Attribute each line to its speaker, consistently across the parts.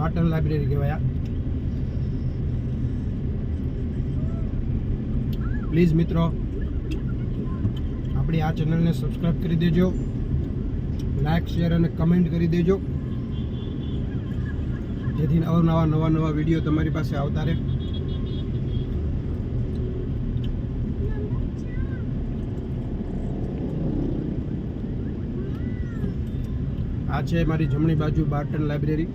Speaker 1: Barton library કહેવાય please મિત્રો, આપણી આ ચેનલને સબસ્ક્રાઈબ કરી દેજો. લાઈક શેર અને કમેન્ટ કરી દેજો. જેથી અવનવા નવા નવા વીડિયો તમારી પાસે આવતા રહે. આ છે મારી જમણી બાજુ બાર્ટન લાઇબ્રેરી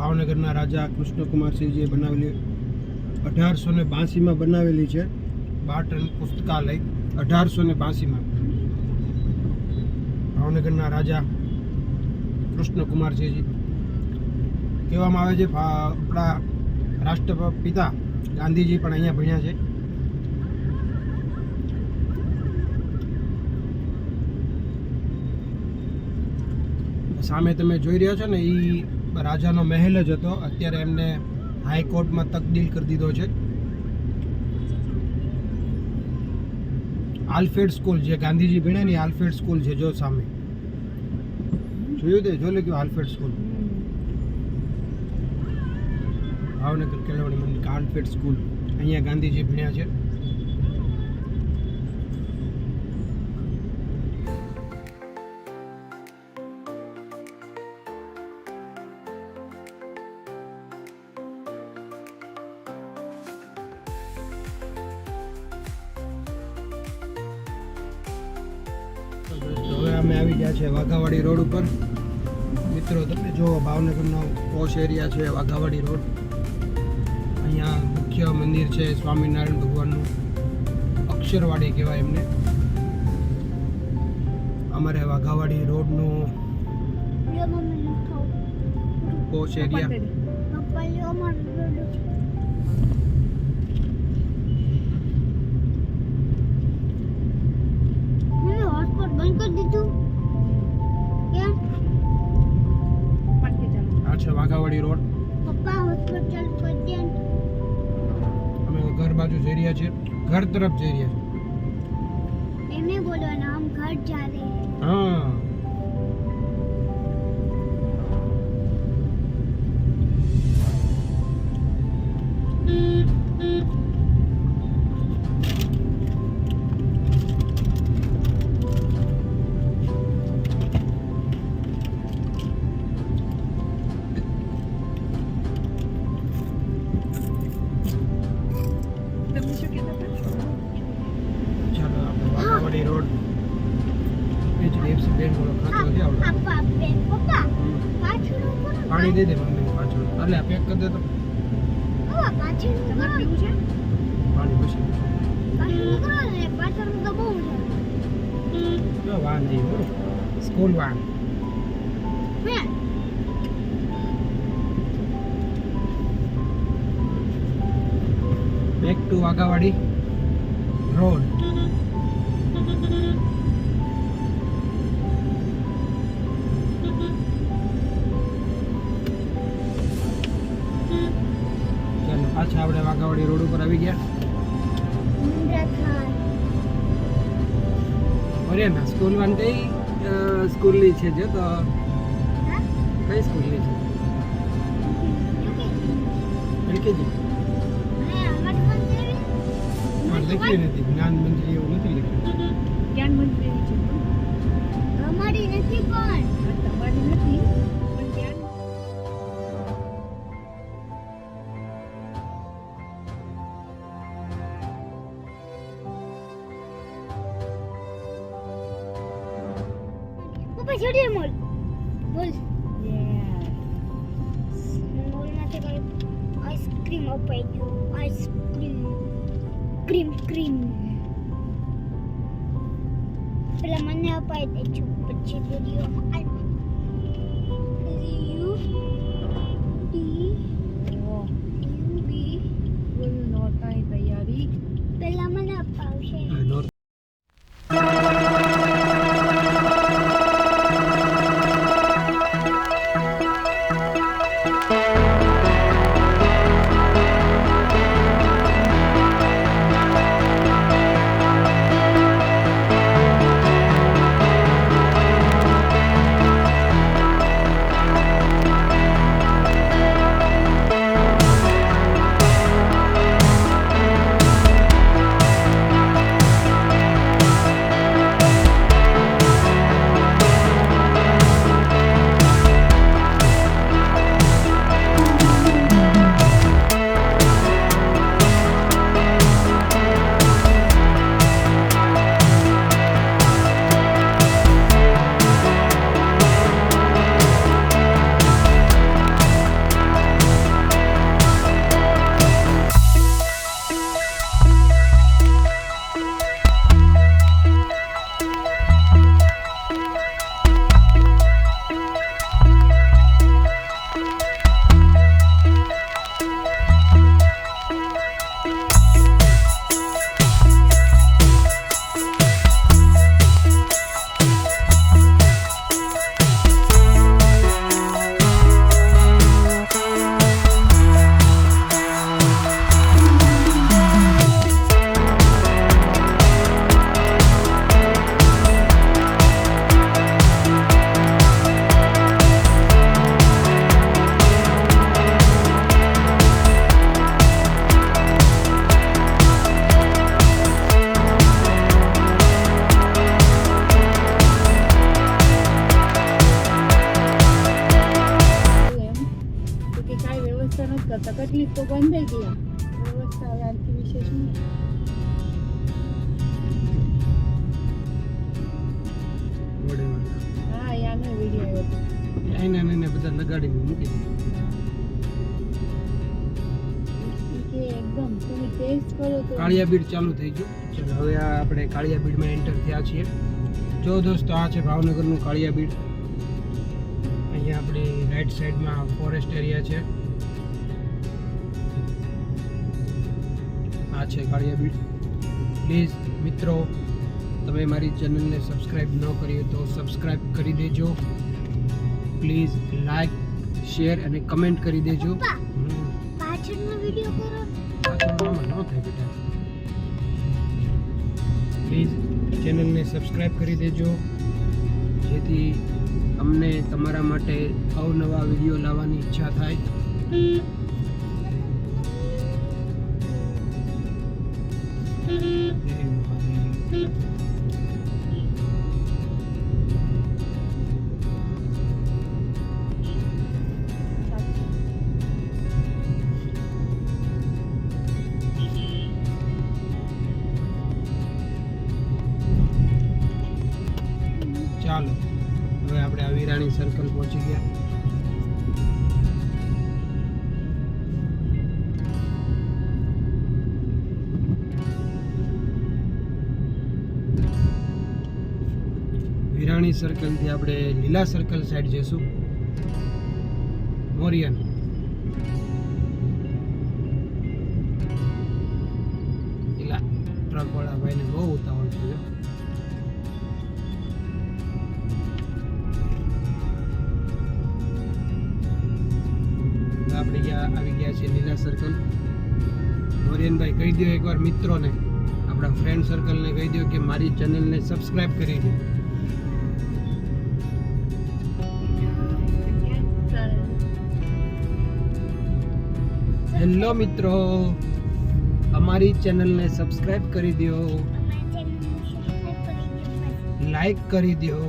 Speaker 1: ભાવનગરના રાજા કૃષ્ણકુમારસિંહજીએ બનાવેલી અઢારસો ને બાંસીમાં બનાવેલી છે બાટન પુસ્તકાલય. અઢારસો ને બાંસીમાં. ભાવનગરના રાજા કૃષ્ણકુમારસિંહજી કહેવામાં આવે છે આપણા રાષ્ટ્રપિતા ગાંધીજી પણ અહીંયા ભણ્યા છે. સામે તમે જોઈ રહ્યા છો ને એ રાજાનો મહેલ જ હતો. અત્યારે એમને હાઈકોર્ટમાં તકદીલ કરી દીધો છે. આલ્ફેડ સ્કૂલ જે ગાંધીજી ભણ્યા ને આલ્ફેડ સ્કૂલ છે, જો સામે. જોયું તે? જો લખ્યું આલ્ફેડ સ્કૂલ ભાવનગર કેળવણી મંદિર આલ્ફેડ સ્કૂલ અહીંયા ગાંધીજી ભણ્યા છે. અમે આવી ગયા છે વાઘાવાડી રોડ ઉપર. મિત્રો તમે જુઓ ભાવનગરનો પોશ એરિયા છે વાઘાવાડી રોડ. અહીંયા મુખ્ય મંદિર છે સ્વામિનારાયણ ભગવાનનું. અક્ષરવાડી કહેવાય એમને. અમારે વાઘાવાડી રોડનું પોશ એરિયા. વાઘાવાડી રોડ. અમે ઘર બાજુ જઈ રહ્યા છીએ. ઘર તરફ જઈ રહ્યા છીએ. હા. School van back to Waghawadi road ચાલો આપણે વાઘાવાડી રોડ ઉપર આવી ગયા. અરે ના સ્કૂલમાં કઈ સ્કૂલની છે જો તો? કઈ સ્કૂલની છે? એલકેજી. લખ્યું નથી. જ્ઞાન મંત્રી એવું નથી લખ્યું.
Speaker 2: જ્ઞાન મંત્રી છે.
Speaker 3: અમારી નથી પણ
Speaker 2: તમારી નથી.
Speaker 3: પપ્પા છોડીએ મોલ બોલ
Speaker 2: યસ
Speaker 3: મોલમાંથી કઈ આઈસ્ક્રીમ અપાઈ ગયું આઈસ્ક્રીમ ક્રીમ ક્રીમ પેલા મને અપાઈ દેજો પછી video U D
Speaker 2: O
Speaker 3: U B
Speaker 2: ફૂલ નોરતાની તૈયારી
Speaker 3: પેલા મને અપાવશે
Speaker 1: આ એને ને બધા લગાડીને મૂકી દીધું.
Speaker 2: એકદમ તમે ટેસ્ટ કરો તો.
Speaker 1: કાળિયા બીડ ચાલુ થઈ ગયું. ચલો હવે આ આપણે કાળિયા બીડમાં એન્ટર થયા છીએ. જો દોસ્તો આ છે ભાવનગરનું કાળિયા બીડ. અહીંયા આપણી રાઈટ સાઈડમાં ફોરેસ્ટ એરિયા છે. આ છે કાળિયા બીડ. પ્લીઝ મિત્રો તમે મારી ચેનલને સબસ્ક્રાઈબ ન કરી તો સબસ્ક્રાઈબ કરી દેજો. પ્લીઝ લાઈક શેર અને કમેન્ટ કરી દેજો.
Speaker 3: પાછળનો વિડિયો કરો.
Speaker 1: પાછળમાં ન થાય બેટા. પ્લીઝ ચેનલને સબસ્ક્રાઈબ કરી દેજો. જેથી અમને તમારા માટે અવનવા વીડિયો લાવવાની ઈચ્છા થાય. Thank મહાદેવ. આપણે સર્કલ પહોંચી ગયા. વિરાણી સર્કલથી આપણે લીલા સર્કલ સાઈડ જઈશું. મોરિયન. લીલા. ટ્રક વાળા ભાઈને બહુ ઉતાવળ છે. ગયા સર્કલ મોરિયનભાઈ કહી દો એકવાર મિત્રોને આપણા ફ્રેન્ડ સર્કલને કહી દો કે મારી ચેનલને સબસ્ક્રાઈબ કરી દો હેલો મિત્રો અમારી ચેનલને સબસ્ક્રાઇબ કરી દો લાઈક કરી દો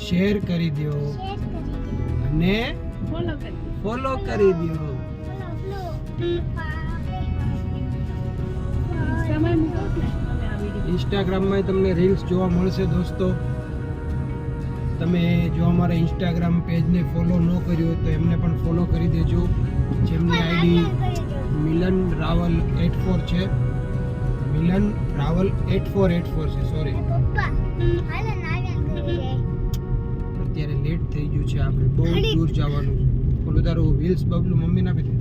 Speaker 1: શેર કરી દો અને
Speaker 2: ફોલો કરી
Speaker 1: ફોલો કરી દો ઇન્સ્ટાગ્રામમાં તમને રીલ્સ જોવા મળશે દોસ્તો. તમે જો અમારા ઇન્સ્ટાગ્રામ પેજને ફોલો ન કર્યું તો એમને પણ ફોલો કરી દેજો. જેમની ID Milan Raval at four છે. Milan Raval at four at four છે સોરી અત્યારે લેટ થઈ ગયું છે આપણે બહુ દૂર જવાનું છે. તારું વ્હીલ્સ બબલું મમ્મી નાખી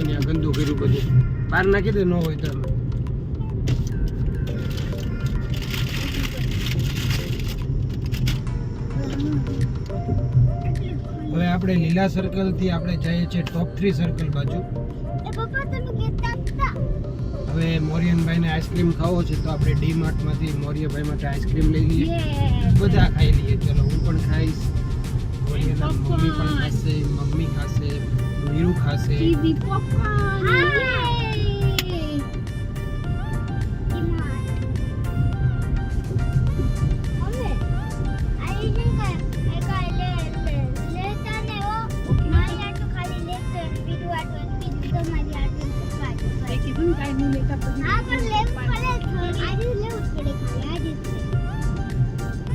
Speaker 1: દે ને આ ગંદુ કર્યું બધું. બહાર નાખી દે ન હોય તો હવે આપણે લીલા સર્કલથી આપણે જઈએ છીએ ટોપ થ્રી સર્કલ બાજુ. હવે મોરિયનભાઈને આઈસ્ક્રીમ ખાવો છે તો આપણે ડી માર્ટમાંથી મોરિયભાઈ માટે આઈસ્ક્રીમ લઈ લઈએ. બધા ખાઈ લઈએ. ચલો હું પણ ખાઈશ. મોરિયના મમ્મી પણ ખાશે મમ્મી ખાશે. વીરુ ખાશે.
Speaker 2: ટીવી પોપકોર્ન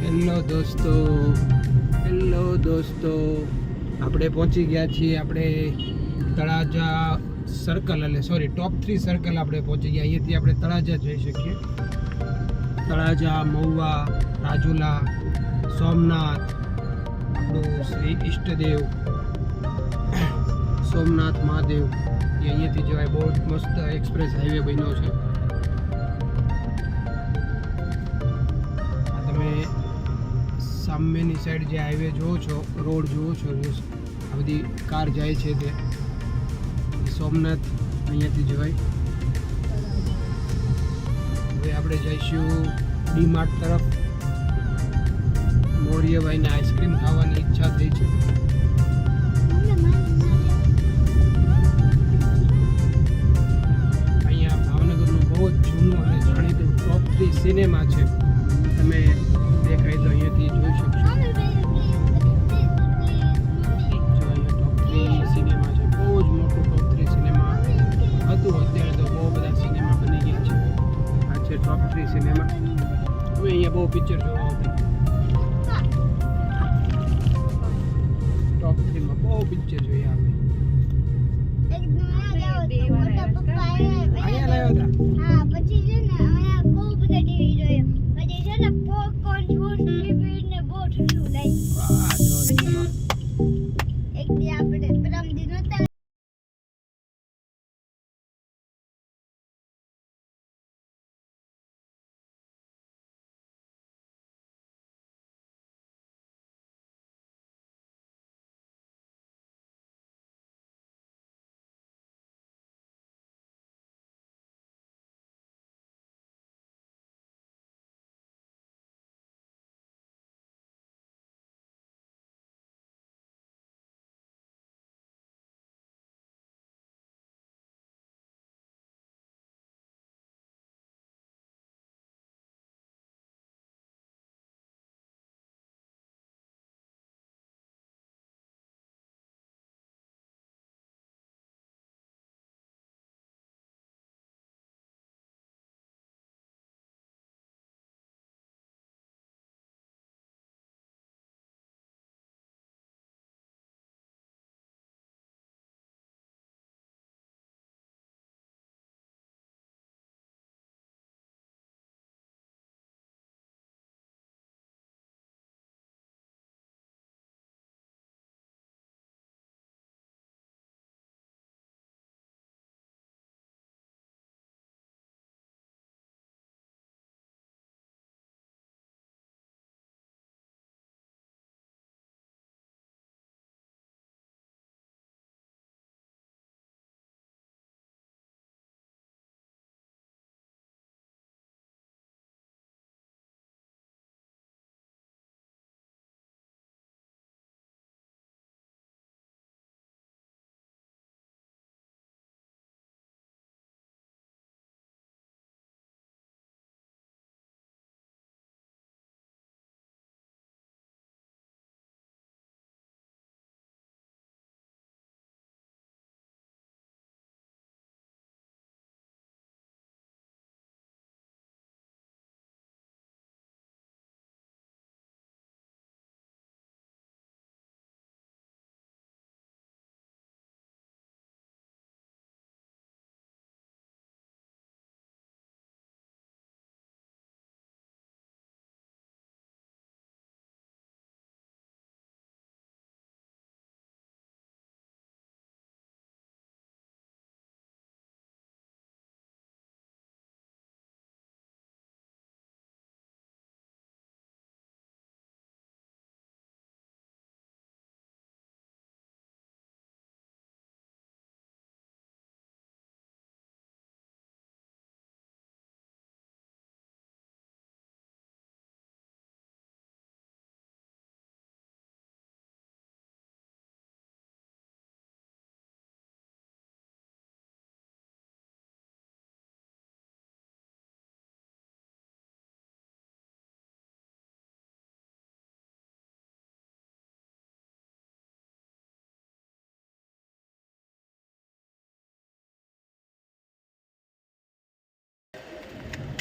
Speaker 1: હેલો દોસ્તો. હેલો દોસ્તો. આપણે પહોંચી ગયા છીએ, આપણે તળાજા સર્કલ એટલે સોરી ટોપ થ્રી સર્કલ આપણે પહોંચી ગયા. અહીંયાથી આપણે તળાજા જઈ શકીએ. તળાજા, મહુવા, રાજુલા, સોમનાથ, આપણું શ્રી ઈષ્ટદેવ, સોમનાથ મહાદેવ. એ અહીંયાથી જવાય. બહુ મસ્ત એક્સપ્રેસ હાઈવે બન્યો છે. સામેની સાઈડ જે હાઈવે જુઓ છો રોડ જુઓ છો આ બધી કાર જાય છે તે. સોમનાથ અહીંયાથી જવાય. હવે આપણે જઈશું ડી માર્ટ તરફ મોરિયાભાઈને આઈસ્ક્રીમ ખાવાની ઈચ્છા થઈ છે. અહીંયા ભાવનગરનું બહુ જ જૂનું અને જાણીતું ટોપ થ્રી સિનેમા છે.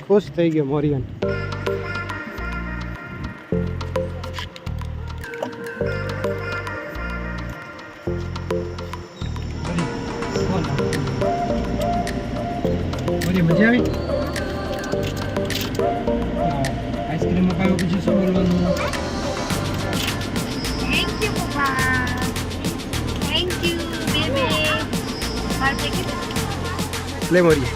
Speaker 1: ખુશ થઈ ગયો મોરિયન. મજા આવી? આઈસ્ક્રીમ મકાયો પછી શું બોલવાનું?
Speaker 2: થેન્ક યુ પપ્પા. Thank you baby.
Speaker 1: લે મોરી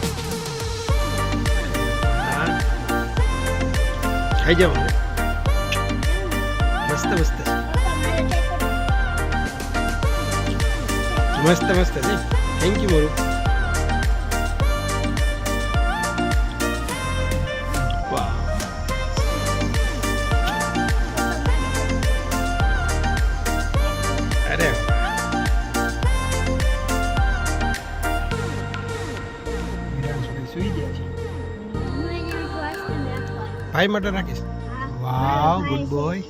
Speaker 1: ખાઈ જાવ મસ્ત મસ્ત છે. મસ્ત મસ્ત ભાઈ માટે રાખીશ? Wow good boy